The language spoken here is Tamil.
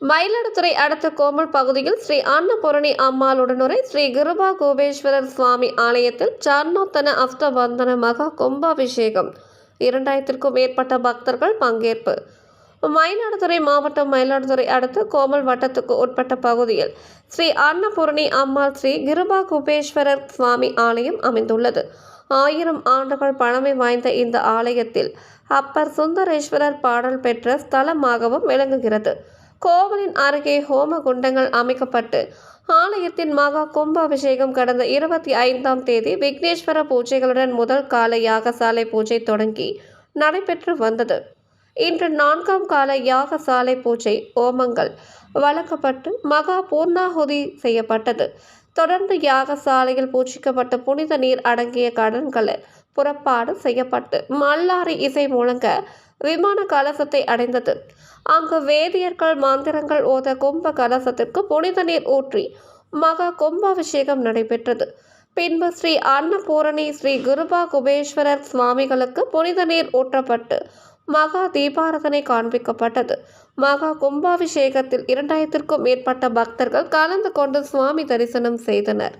மயிலாடுதுறை அடுத்த கோமல் பகுதியில் ஸ்ரீ அன்னபூரணி அம்மாளுடனுரை ஸ்ரீ கிருபா கோபேஸ்வரர் சுவாமி ஆலயத்தில் சார்ணோத்தன அஸ்தபந்தன மகா கும்பாபிஷேகம். இரண்டாயிரத்திற்கும் மேற்பட்ட பக்தர்கள் பங்கேற்பு. மயிலாடுதுறை மாவட்டம் மயிலாடுதுறை அடுத்த கோமல் வட்டத்துக்கு உட்பட்ட பகுதியில் ஸ்ரீ அன்னபூரணி அம்மாள் ஸ்ரீ கிருபா குபேஸ்வரர் சுவாமி ஆலயம் அமைந்துள்ளது. ஆயிரம் ஆண்டுகள் பழமை வாய்ந்த இந்த ஆலயத்தில் அப்பர் சுந்தரேஸ்வரர் பாடல் பெற்ற ஸ்தலமாகவும் விளங்குகிறது. கோவிலின் அருகே ஹோம குண்டங்கள் அமைக்கப்பட்டு ஆலயத்தின் மகா கும்பாபிஷேகம் கடந்த இருபத்தி ஐந்தாம் தேதி விக்னேஸ்வர பூஜைகளுடன் முதல் கால யாகசாலை பூஜை தொடங்கி நடைபெற்று வந்தது. இன்று நான்காம் கால யாகசாலை பூஜை ஓமங்கள் வழங்கப்பட்டு மகா பூர்ணாகுதி செய்யப்பட்டது. தொடர்ந்து யாகசாலையில் பூஜிக்கப்பட்ட புனித நீர் அடங்கிய கடன்களை புறப்பாடு செய்யப்பட்டு மல்லாரி இசை முழங்க விமான கலசத்தை அடைந்தது. அங்கு வேதியர்கள் மந்திரங்கள் ஓத கும்ப கலசத்திற்கு புனித நீர் ஊற்றி மகா கும்பாபிஷேகம் நடைபெற்றது. பின்பு ஸ்ரீ அன்னபூரணி ஸ்ரீ குருபா குபேஸ்வரர் சுவாமிகளுக்கு புனித நீர் ஊற்றப்பட்டு மகா தீபாரதனை காண்பிக்கப்பட்டது. மகா கும்பாபிஷேகத்தில் இரண்டாயிரத்திற்கும் மேற்பட்ட பக்தர்கள் கலந்து கொண்டு சுவாமி தரிசனம் செய்தனர்.